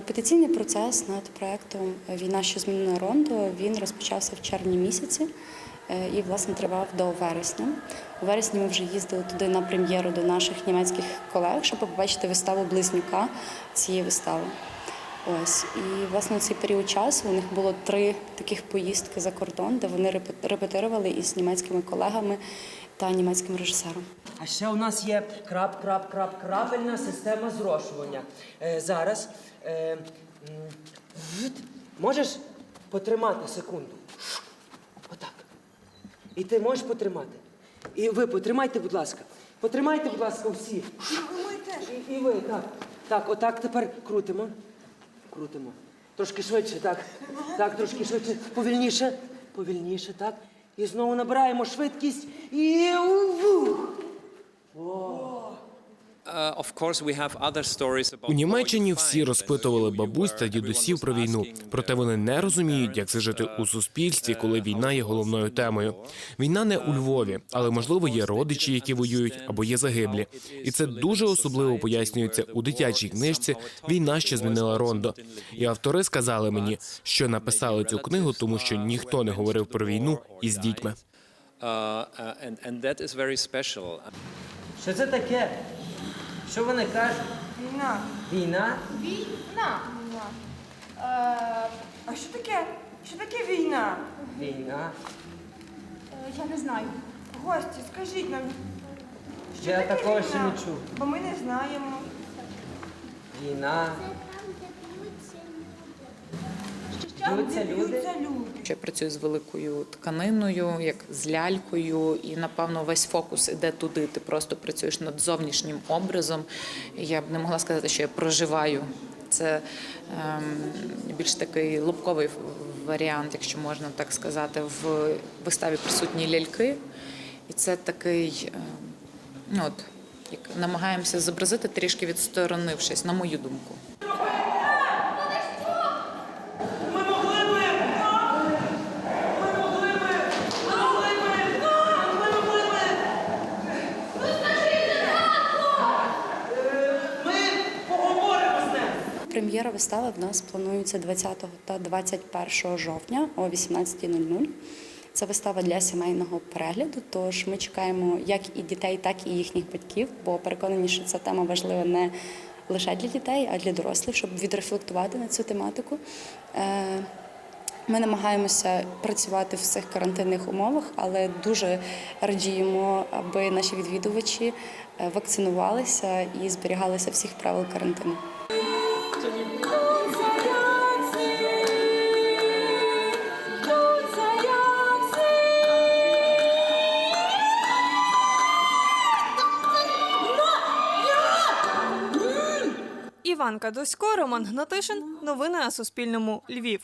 Репетиційний процес над проектом Війна, що змінила Рондо він розпочався в червні місяці е, і власне тривав до вересня. У вересні ми вже їздили туди на прем'єру до наших німецьких колег, щоб побачити виставу близнюка цієї вистави. Ось і власне у цей період часу у них було три таких поїздки за кордон, де вони репетирували із німецькими колегами та німецьким режисером. А ще у нас є крап, крап, крап, крапельна система зрошування. Е, зараз е, можеш потримати секунду. Отак. І ти можеш потримати. І ви потримайте, будь ласка. Потримайте, будь ласка, всі. І, і ви, так. Так, отак тепер крутимо. Крутимо. Трошки швидше, так. Так, трошки швидше. Повільніше. Повільніше, так. І знову набираємо швидкість. І. Uh, У Німеччині всі розпитували uh, бабусь та дідусів про війну. Проте uh, вони не розуміють, як це жити у суспільстві, коли війна є головною темою. Війна не у Львові, але можливо є родичі, які воюють або є загиблі. І це дуже особливо пояснюється у дитячій книжці Війна, що змінила Рондо. І автори сказали мені, що написали цю книгу, тому що ніхто не говорив про війну із дітьми. Uh, uh, and, and that is very special. Що це таке? Що вони кажуть? Війна. Війна? Війна. Е, а що таке? Що таке війна? Війна. Е, Я не знаю. Гості, скажіть нам. Що Я таке такого ще війна? не чув. Бо ми не знаємо. Війна. Це Там, Б'ються де люди? б'ються люди. Я працюю з великою тканиною, як з лялькою, і напевно весь фокус іде туди. Ти просто працюєш над зовнішнім образом. Я б не могла сказати, що я проживаю. Це ем, більш такий лобковий варіант, якщо можна так сказати. В виставі присутні ляльки, і це такий, ем, ну от як намагаємося зобразити трішки відсторонившись, на мою думку. Прем'єра вистави в нас планується 20 та 21 жовтня о 18.00. Це вистава для сімейного перегляду. Тож ми чекаємо як і дітей, так і їхніх батьків, бо переконані, що ця тема важлива не лише для дітей, а для дорослих, щоб відрефлектувати на цю тематику. Е, Ми намагаємося працювати в цих карантинних умовах, але дуже радіємо, аби наші відвідувачі е, вакцинувалися і зберігалися всіх правил карантину. Іванка Досько, Роман Гнатишин. Новини на Суспільному. Львів.